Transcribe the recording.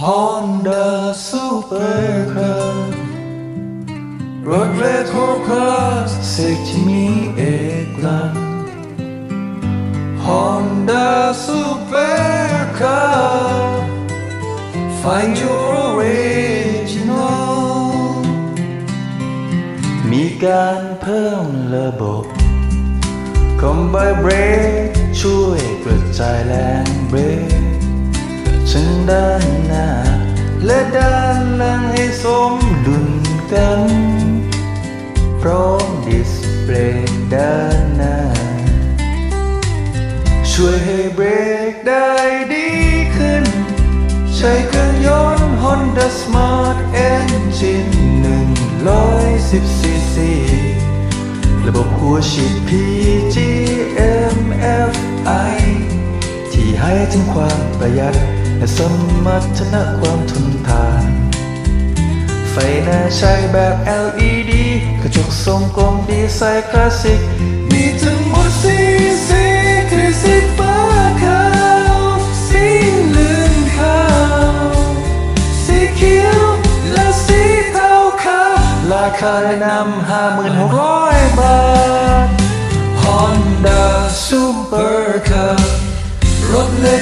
Honda Super Car รถเรโทรคลาสสิกที่มีเอกลักษณ์ Honda Super Car Find your original มีการเพิ่มระบบ Combine Brake ช่วยกระจายแรงเบรก ทั้งด้านหน้า และด้านหลังให้สมดุลกัน พร้อมดิสเพลย์ด้านหน้า ช่วยให้เบรกได้ดีขึ้น ใช้เครื่องยนต์ Honda Smart Engine 110 cc ระบบหัวฉีด PGMFI ที่ให้ถึงความประหยัด และสมรรถนะความทนทาน ไฟหน้าใช้แบบ LED กระจกทรงกลมดีไซน์คลาสสิก มีทั้งหมดสีสีคือสีฟ้าขาวสีเหลืองขาวสีเขียวและสีเทาขาวราคาแนะนำห้าหมื่นหกร้อยบาท Honda Super Car รถเล็